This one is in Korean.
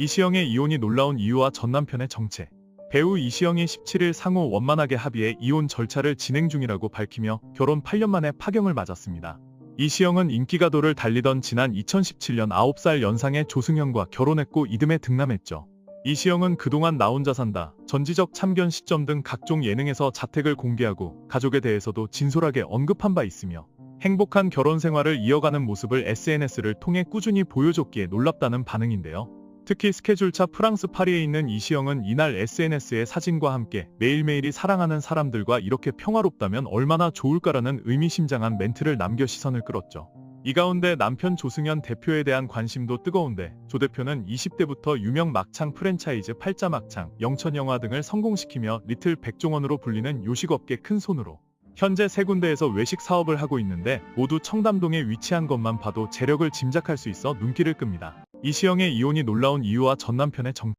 이시영의 이혼이 놀라운 이유와 전 남편의 정체. 배우 이시영이 17일 상호 원만하게 합의해 이혼 절차를 진행 중이라고 밝히며 결혼 8년 만에 파경을 맞았습니다. 이시영은 인기가도를 달리던 지난 2017년 9살 연상의 조승현과 결혼했고 이듬해 등남했죠. 이시영은 그동안 나 혼자 산다, 전지적 참견 시점 등 각종 예능에서 자택을 공개하고 가족에 대해서도 진솔하게 언급한 바 있으며 행복한 결혼 생활을 이어가는 모습을 SNS를 통해 꾸준히 보여줬기에 놀랍다는 반응인데요. 특히 스케줄차 프랑스 파리에 있는 이시영은 이날 SNS의 사진과 함께 매일매일이 사랑하는 사람들과 이렇게 평화롭다면 얼마나 좋을까라는 의미심장한 멘트를 남겨 시선을 끌었죠. 이 가운데 남편 조승현 대표에 대한 관심도 뜨거운데 조 대표는 20대부터 유명 막창 프랜차이즈 팔자 막창, 영천영화 등을 성공시키며 리틀 백종원으로 불리는 요식업계 큰 손으로 현재 세 군데에서 외식 사업을 하고 있는데 모두 청담동에 위치한 것만 봐도 재력을 짐작할 수 있어 눈길을 끕니다. 이시영의 이혼이 놀라운 이유와 전 남편의 정